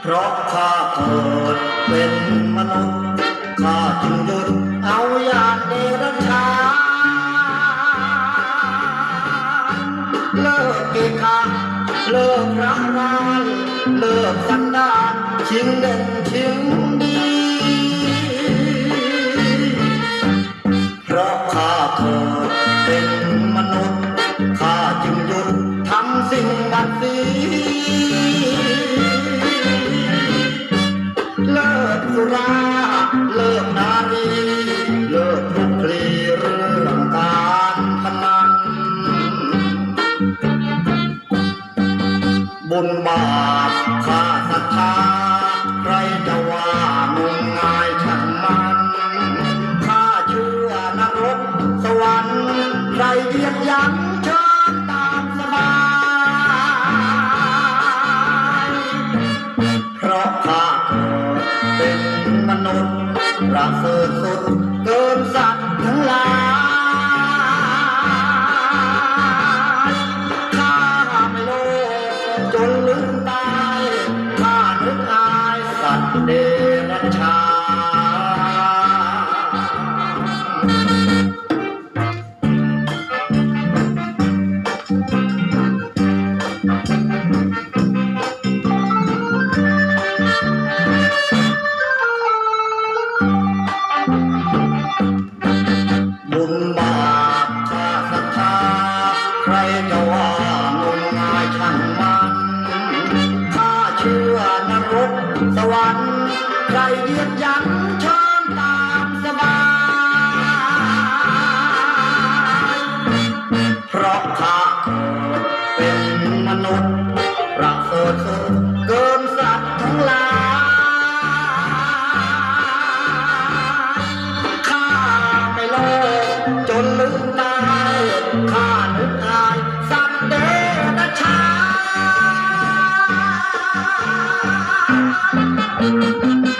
เพราะข้าเกิดเป็นมนุษย์ข้าจึงยึดเอาอย่างเดรัจฉานเลิกเกฆาเลิกรักรานเลิกสันดานชิงเด่นชิงดีเพราะข้าเกิดเป็นมนุษย์ ราเลิกนารีเลิกคลุกคลีเรื่องการพนันบุญบาปข้าศรัทธาใครจะว่างมงายช่างมันข้าเชื่อนรกสวรรค์ใครเยียดยัน มนุษย์ประเสริฐสุดเกินสัตว์ทั้งหลายข้าไม่โลภจนลืมตายข้านึกอายสัตว์เดรัจฉาน บุญบาปชาติศรัทธาใครจะว่างมงายช่างมันข้าเชื่อนรกสวรรค์ใครเยียดยันเชิญตามสบายเพราะข้าเป็นมนุษย์ประเสริฐ Música